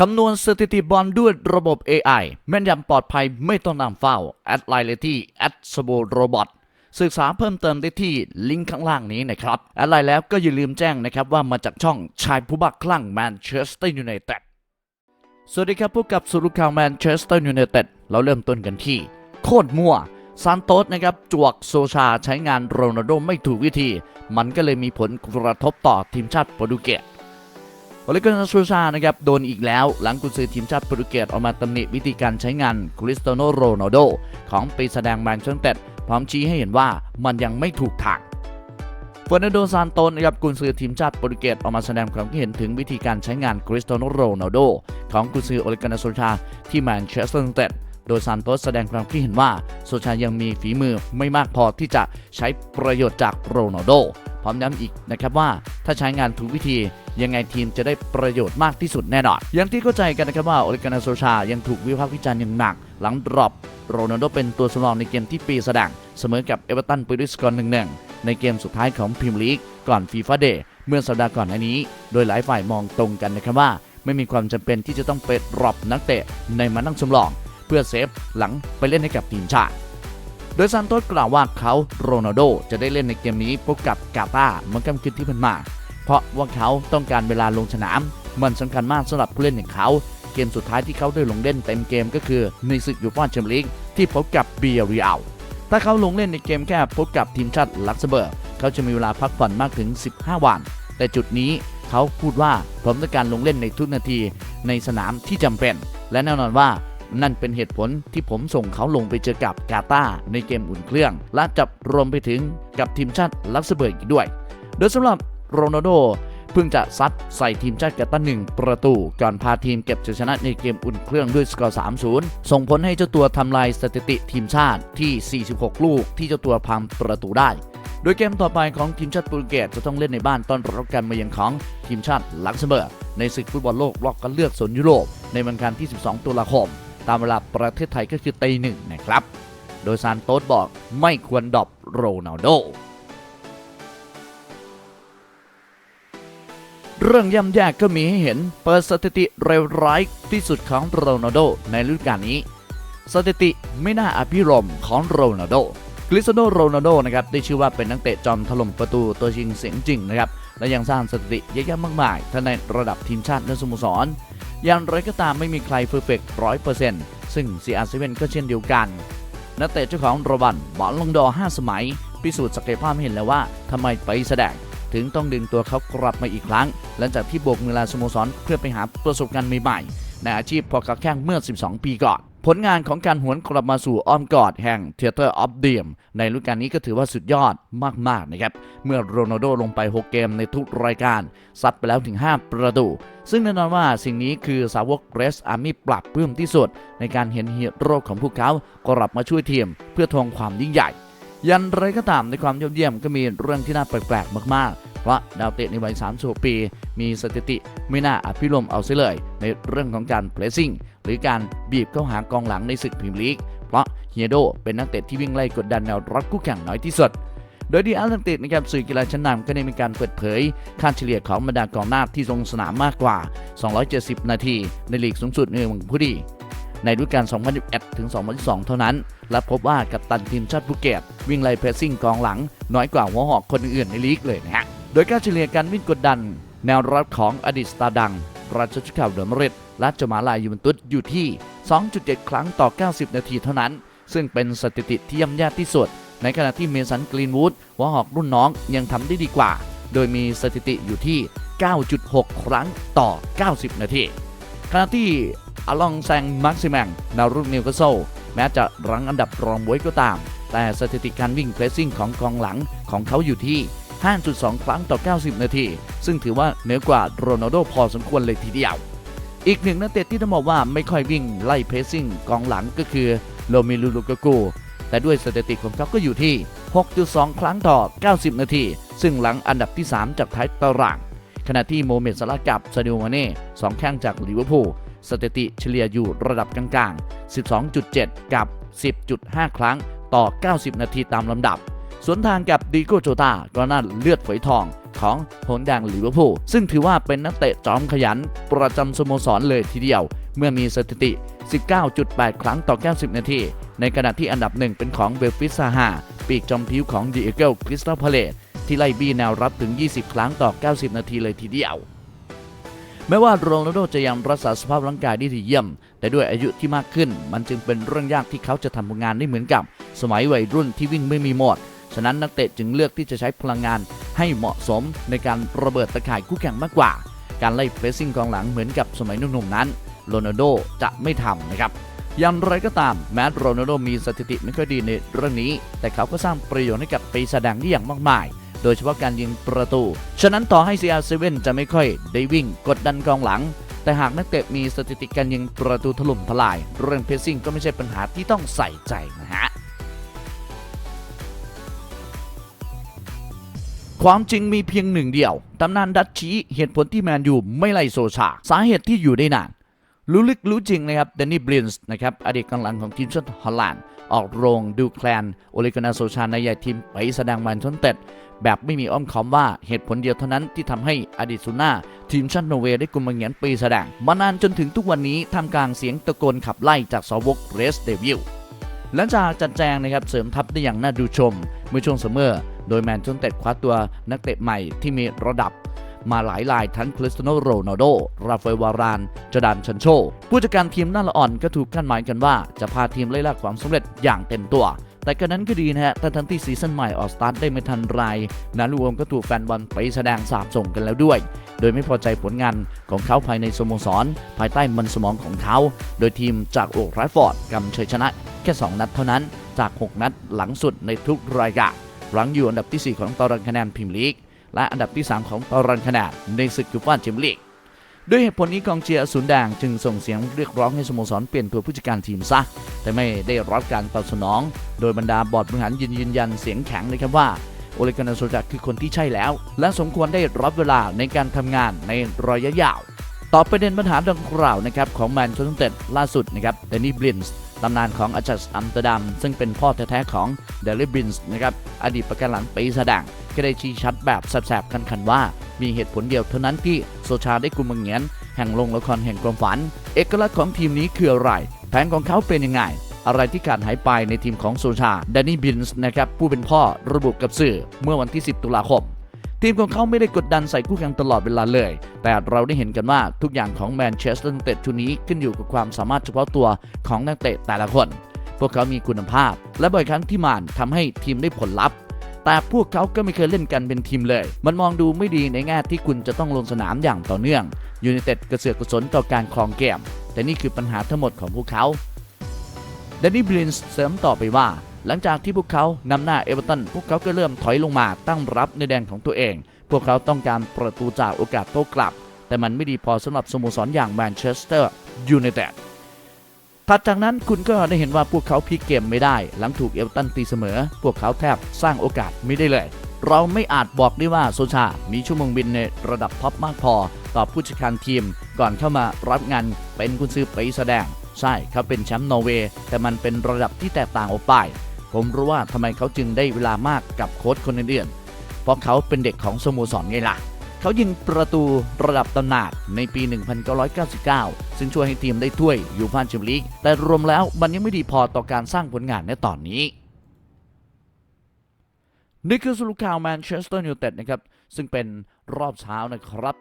คำนวณสถิติบอลด้วยระบบ AI แม่นยำปลอดภัยไม่ต้องนำเฝ้าแอดไลน์เลยที่แอดสโบโรบอทศึกษาเพิ่มเติมได้ที่ลิงก์ข้างล่างนี้นะครับอดไลน์แล้วก็อย่าลืมแจ้งนะครับว่ามาจากช่องชายผู้บักคลั่งแมนเชสเตอร์ยูไนเต็ดสวัสดีครับพบกับสุรุข่าวแมนเชสเตอร์ยูไนเต็ดเราเริ่มต้นกันที่ โคตรมั่วซานโตสนะครับจวกโซชาใช้งานโรนัลโดไม่ถูกวิธี มันก็เลยมีผลกระทบต่อทีมชาติโปรตุเกส โอเลกนาโซชานะครับโดนอีกแล้วหลังกุญซือทีมชาติโปรตุเกสออกมาตำหนิวิธีการใช้งานคริสเตโนโรนัลโดของปีแสดงแมนเชสเตอร์พร้อมชี้ให้เห็นว่ามันยังไม่ถูกทางเฟอร์นันโดซานโตสนะครับกุนซือทีมชาติโปรตุเกสออกมาแสดงความคิดเห็นถึงวิธีการใช้งานคริสเตียโนโรนัลโดของกุนซือโอเลกานาโซชาที่แมนเชสเตอร์ยูไนเต็ดโดยซานโตสแสดงความคิดเห็นว่าโซชายังมีฝีมือไม่มากพอที่จะใช้ประโยชน์จากโรนัลโด ร้อมย้ำอีกนะครับว่าถ้าใช้งานถูกวิธียังไงทีมจะได้ประโยชน์มากที่สุดแน่นอนอย่างที่เข้าใจกันนะครับว่าโอเลกานาโซชายังถูกวิพากษ์วิจารณ์อย่างหนัก หลังดรอปโรนัลโดเป็นตัวสำรองในเกมที่ปีแสดงเสมอกับเอเวอร์ตันไปด้วยสกอร์หนึ่งหนึ่งในเกมสุดท้ายของพรีเมียร์ลีกก่อนฟีฟ่าเดย์เมื่อสัปดาห์ก่อนหน้านี้ โดยหลายฝ่ายมองตรงกันนะครับว่า ไม่มีความจำเป็นที่จะต้องไปดรอบนักเตะในมานั่งสำรอง เพื่อเซฟหลังไปเล่นให้กับทีมชาติ โดยซานโตสกล่าวว่าเขาโรนัลโดจะได้เล่นในเกมนี้พบกับกาตาเมื่อค่ำคืนที่ผ่านมา เพราะว่าเขาต้องการเวลาลงสนาม มันสำคัญมากสำหรับผู้เล่นอย่างเขา เกมสุดท้ายที่เขาได้ลงเล่นเต็มเกมก็คือในศึกยูฟ่าแชมเปี้ยนลีกที่พบกับเบียรีอัลถ้าเขาลงเล่นในเกมแค่พบกับทีมชาติลักเซมเบิร์กเขาจะมีเวลาพักผ่อนมากถึง 15 วัน แต่จุดนี้เขาพูดว่าผมต้องการลงเล่นในทุกนาทีในสนามที่จำเป็น และแน่นอนว่า นั่นเป็นเหตุผลที่ผมส่งเขาลงไปเจอกับกาตาในเกมอุ่นเครื่อง และจับรวมไปถึงกับทีมชาติลักเซมเบิร์กอีกด้วย โดยสำหรับโรนัลโดเพิ่งจะซัดใส่ทีมชาติกาตาหนึ่งประตู ก่อนพาทีมเก็บชัยชนะในเกมอุ่นเครื่องด้วยสกอร์ 3-0 ส่งผลให้เจ้าตัวทำลายสถิติทีมชาติที่ 46 ลูกที่เจ้าตัวพามประตูได้โดยเกมต่อไปของทีมชาติโปรตุเกสจะต้องเล่นในบ้านต้อนรับการมาเยือนของทีมชาติลักเซมเบิร์กในศึกฟุตบอลโลกรอบคัดเลือกโซนยุโรปในวันจันทร์ที่ 12 ตุลาคม ตามเวลาประเทศไทยก็คือตีหนึ่งนะครับ โดยซานโตสบอกไม่ควรดรอปโรนัลโด เรื่องย่ำแย่ก็มีให้เห็นเปิดสถิติเลวร้ายที่สุดของโรนัลโดในฤดูกาลนี้ สถิติไม่น่าอภิรมของโรนัลโด คริสเตียโนโรนัลโดนะครับได้ชื่อว่าเป็นนักเตะจอมถล่มประตูตัวจริงเสียงจริงนะครับและยังสร้างสถิติเยอะแยะมากมายทั้งในระดับทีมชาติและสโมสรอย่างไรก็ตามไม่มีใครเพอร์เฟกต์ร้อยเปอร์เซ็นต์ซึ่ง CR7 ก็เช่นเดียวกันนักเตะเจ้าของรางวัลบอลลงดอ 5 สมัย พิสูจน์ศักยภาพเห็นแล้วว่าทำไมไปแสดง ถึงต้องดึงตัวเขากลับมาอีกครั้ง หลังจากที่โบกมือลาสโมสรเพื่อไปหาประสบการณ์ใหม่ๆในอาชีพพอกับแข้งเมื่อ 12 ปีก่อน ผลงานของการหวนกลับมาสู่อ้อมกอดแห่ง Theater of d r e a m ในฤดูกาลนี้ก็ถือว่าสุดยอดมาก ๆ นะครับ เมื่อโรนัลโดลงไป 6 เกมในทุกรายการ ซัดไปแล้วถึง 5 ประตู ซึ่งแน่นอนว่าสิ่งนี้คือสาวกเรสอาร์มี่ปรับปลื้มที่สุด ในการเห็นฮีโร่ของพวกเขากลับมาช่วยทีมเพื่อทวงความยิ่งใหญ่ ยันไรก็ตามในความยอดเยี่ยมก็มีเรื่องที่น่าแปลกๆมากๆ เพราะดาวเตะในวัย36ปี มีสถิติไม่น่าอภิรมเอาเสียเลย ในเรื่องของการเพลซิ่งหรือการบีบเข้าหากองหลังในศึกพรีเมียร์ลีก เพราะเฮียโดเป็นนักเตะที่วิ่งไล่กดดันแนวรับคู่แข่งน้อยที่สุดโดยดีอาร์ตันติดนะครับสื่อกีฬาชั้นนำก็ได้มีการเปิดเผย ค่าเฉลี่ยของบรรดากองหน้าที่ลงสนามมากกว่า 270 นาที ในลีกสูงสุดในเมืองผู้ดี ในฤดูกาล 2021ถึง 2022เท่านั้น และพบว่ากัปตันทีมชาติภูเก็ตวิ่งไล่เพรสซิ่งกองหลัง น้อยกว่าหัวหอกคนอื่นในลีกเลยนะฮะ โดยค่าเฉลี่ยการวิ่งกดดัน แนวรับของอดีตสตาร์ดัง ราชชุข่าวเดอมริดและจมาลายยูเวนตุสอยู่ที่ 2.7 ครั้งต่อ 90 นาทีเท่านั้น ซึ่งเป็นสถิติที่ย่ำแย่ที่สุด ในขณะที่เมสันกรีนวูดหัวหอกรุ่นน้องยังทำได้ดีกว่า โดยมีสถิติอยู่ที่ 9.6 ครั้งต่อ 90 นาทีขณะที่อลองแซงมาร์ซิแมงนาวรุ่นนิวคาสเซิลแม้จะรั้งอันดับรองบวยก็ตาม แต่สถิติการวิ่งเพรสซิ่งของกองหลังของเขาอยู่ที่ 5.2 ครั้งต่อ 90 นาที ซึ่งถือว่าเหนือกว่าโรนัลโดพอสมควรเลยทีเดียว อีกหนึ่งนักเตะที่ต้องบอกว่าไม่ค่อยวิ่งไล่เพสซิ่งกองหลังก็คือโรเมลูลูกากูแต่ด้วยสถิติของเขาก็อยู่ที่ 6.2 ครั้งต่อ 90 นาที ซึ่งหลังอันดับที่ 3 จากท้ายตาราง ขณะที่โมเมดสลากับซาดิโอมาเน่สองแข้งจากลิเวอร์พูลสถิติเฉลี่ยอยู่ระดับกลางๆ 12.7 กับ 10.5 ครั้งต่อ 90 นาทีตามลำดับ สวนทางกับดีโกโจตาก็น่าเลือดฝอยทองของหงแดงลิเวอร์พูลซึ่งถือว่าเป็นนักเตะจอมขยัน ประจำสโมสรเลยทีเดียว เมื่อมีสถิติ 19.8 ครั้งต่อ 90 นาที ในขณะที่อันดับหนึ่งเป็นของเบลฟิสซาฮาปีกจอมผิวของดีเอเกลคริสตัลพาเลตที่ไล่บี้แนวรับถึง 20 ครั้งต่อ 90 นาทีเลยทีเดียวแม้ว่าโรนัลโดจะยังรักษาสภาพร่างกายได้ดีเยี่ยม แต่ด้วยอายุที่มากขึ้น มันจึงเป็นเรื่องยากที่เขาจะทำงานได้เหมือนกับ สมัยวัยรุ่นที่วิ่งไม่มีหมด ฉะนั้นนักเตะจึงเลือกที่จะใช้พลังงานให้เหมาะสมในการระเบิดตะข่ายคู่แข่งมากกว่า การไล่เพรสซิ่งกองหลังเหมือนกับสมัยหนุ่มๆนั้นโรนัลโดจะไม่ทำนะครับอย่างไรก็ตามแม้โรนัลโดมีสถิติไม่ค่อยดีในเรื่องนี้ แต่เขาก็สร้างประโยชน์ให้กับปีศาจแดงได้อย่างมากมาย โดยเฉพาะการยิงประตู ฉะนั้นต่อให้ CR7 จะไม่ค่อยได้วิ่งกดดันกองหลัง แต่หากนักเตะมีสถิติการยิงประตูถล่มทลาย เรื่องเพรสซิ่งก็ไม่ใช่ปัญหาที่ต้องใส่ใจนะ ความจริงมีเพียงหนึ่งเดียว ตำนานดัชชี้เหตุผลที่แมนยูไม่ไล่โซชา สาเหตุที่อยู่ได้นาน รู้ลึกรู้จริงนะครับเดนนี่บลินส์นะครับอดีตกองหลังของทีมชาติฮอลแลนด์ออกโรงดูแคลนโอเลกานาโซชาในใหญ่ทีมไปแสดงมันชนเต็ด แบบไม่มีอ้อมค้อมว่าเหตุผลเดียวเท่านั้นที่ทำให้อดีตซูน่าทีมชาตินอร์เวย์ได้กุมมังเงียนปีแสดง มานานจนถึงทุกวันนี้ทำกลางเสียงตะโกนขับไล่จากสาวกเรสเดวิลหลังจากจัดแจงนะครับเสริมทัพได้อย่างน่าดูชมเมื่อช่วงซัมอ โดยแมนเชสเต็ดคว้าตัวนักเตะใหม่ที่มีระดับมาหลายรายทั้งคริสเตียโนโรนัลโด ราฟาเอลวารานจอร์แดนชันโช ผู้จัดการทีมน้าละอ่อนก็ถูกคาดหมายกันว่า จะพาทีมไล่ล่าความสำเร็จอย่างเต็มตัว แต่ก็นั้นก็ดีนะฮะทั้งทั้งที่ซีซั่นใหม่ออกสตาร์ทได้ไม่ทันไรนาลูวมก็ถูกแฟนบอลไปแสดงสาบส่งกันแล้วด้วย โดยไม่พอใจผลงานของเขาภายในสโมสร ภายใต้มันสมองของเขา โดยทีมจากโอแรฟอร์ดกำชัยชนะ แค่ 2 นัดเท่านั้นจาก 6 นัดหลังสุดในทุกรายการ หลังอยู่อันดับที่ 4 ของตารางคะแนนพรีเมียร์ลีก และอันดับที่ 3 ของตารางคะแนนในศึกยูฟ่าแชมเปี้ยนลีกด้วยเหตุผลนี้กองเชียร์อสูรแดงจึงส่งเสียงเรียกร้องให้สโมสรเปลี่ยนตัวผู้จัดการทีมซะ แต่ไม่ได้รับการตอบสนอง โดยบรรดาบอร์ดบริหารยืนยืนยันเสียงแข็งเลยครับว่าโอเลกานาโซจักคือคนที่ใช่แล้ว และสมควรได้รับเวลาในการทำงานในระยะยาว ต่อประเด็นปัญหาดังกล่าวนะครับของแมนเชสเตอร์ล่าสุดนะครับเดนนี่บลินส์ ตำนานของอาจัสอัมเตอร์ดัมซึ่งเป็นพ่อแท้ๆของเดลิบินส์นะครับอดีตประกันหลังปีศาจแดงก็ได้ชี้ชัดแบบแสบๆคันๆว่า มีเหตุผลเดียวเท่านั้นที่โซชาได้กุมมังเงียนแห่งโรงละครแห่งความฝัน เอกลักษณ์ของทีมนี้คืออะไร แผนของเขาเป็นยังไง อะไรที่ขาดหายไปในทีมของโซชาแดนนี่บินส์นะครับผู้เป็นพ่อระบุกับสื่อเมื่อวันที่ 10 ตุลาคม ทีมของเขาไม่ได้กดดันใส่คู่แข่งตลอดเวลาเลย แต่เราได้เห็นกันว่าทุกอย่างของแมนเชสเตอร์ยูไนเต็ดชุดนี้ขึ้นอยู่กับความสามารถเฉพาะตัวของนักเตะแต่ละคน พวกเขามีคุณภาพ และบ่อยครั้งที่มานทำให้ทีมได้ผลลัพธ์แต่พวกเขาก็ไม่เคยเล่นกันเป็นทีมเลย มันมองดูไม่ดีในแง่ที่คุณจะต้องลงสนามอย่างต่อเนื่อง ยูไนเต็ดกระเสือกกระสนต่อการครองเกม แต่นี่คือปัญหาทั้งหมดของพวกเขาเดนนี่บลินส์เสริมต่อไปว่า หลังจากที่พวกเขานำหน้าเอเวอร์ตันพวกเขาก็เริ่มถอยลงมาตั้งรับในแดนของตัวเอง พวกเขาต้องการประตูจากโอกาสโต้กลับ แต่มันไม่ดีพอสำหรับสโมสรอย่างแมนเชสเตอร์ยูไนเต็ดถัดจากนั้นคุณก็ได้เห็นว่าพวกเขาพลิกเกมไม่ได้ หลังถูกเอเวอร์ตันตีเสมอ พวกเขาแทบสร้างโอกาสไม่ได้เลย เราไม่อาจบอกได้ว่าโซชา มีชั่วโมงบินในระดับท็อปมากพอ ต่อผู้จัดการทีม ก่อนเข้ามารับงานเป็นกุนซือไปแสดง ใช่เขาเป็นแชมป์นอร์เวย์แต่มันเป็นระดับที่แตกต่างออกไป ผมรู้ว่าทำไมเขาจึงได้เวลามากกับโค้ชคนอื่นๆ เพราะเขาเป็นเด็กของสโมสรไงล่ะ เขายิงประตูระดับตำนานในปี 1999 ซึ่งช่วยให้ทีมได้ถ้วยยูฟ่าแชมเปี้ยนลีก แต่รวมแล้วมันยังไม่ดีพอต่อการสร้างผลงานในตอนนี้นี่คือสรุปข่าวแมนเชสเตอร์ยูไนเต็ดนะครับ ซึ่งเป็นรอบเช้านะครับ